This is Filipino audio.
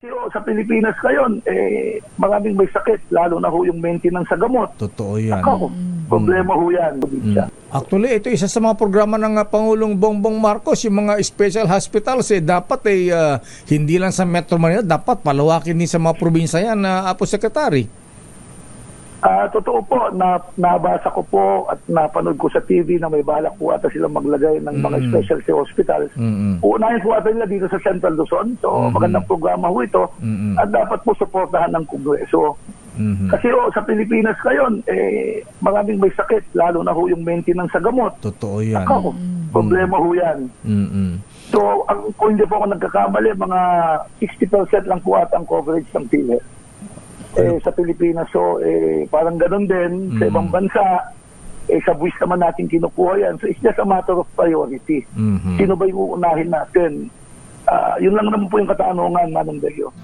Yo, sa Pilipinas ngayon, eh, maraming may sakit, lalo na ho yung maintenance sa gamot. Totoo yan. Ako, problema ho yan. probinsya. Actually, ito isa sa mga programa ng uh, Pangulong Bongbong Marcos, yung mga special hospitals, eh, dapat eh, uh, hindi lang sa Metro Manila, dapat palawakin din sa mga probinsya yan, na Apo Secretary. Ah, totoo po, na, nabasa ko po at napanood ko sa TV na may balak po ata silang maglagay ng mga Mm. specialty hospitals. Mm-mm. Uunahin po ata nila dito sa Central Luzon. So, Mhm. magandang programa ho ito. Mm-mm. At dapat po suportahan ng Kongreso. Mhm. Kasi ho, sa Pilipinas ngayon, eh, maraming may sakit, lalo na ho yung maintenance sa gamot. Totoo yan. Ako, problema ho yan. Mm-mm. So, ang, kung hindi po ako nagkakamali, mga 60% lang po ata ang coverage ng PhilHealth. Eh, sa Pilipinas, so, eh, parang ganun din sa Mm. ibang bansa. Eh, sa buwis naman natin kinukuha yan. So, it's just a matter of priority. Mhm. Sino ba yung uunahin natin? Ah, yun lang naman po yung katanungan, Manong Delio.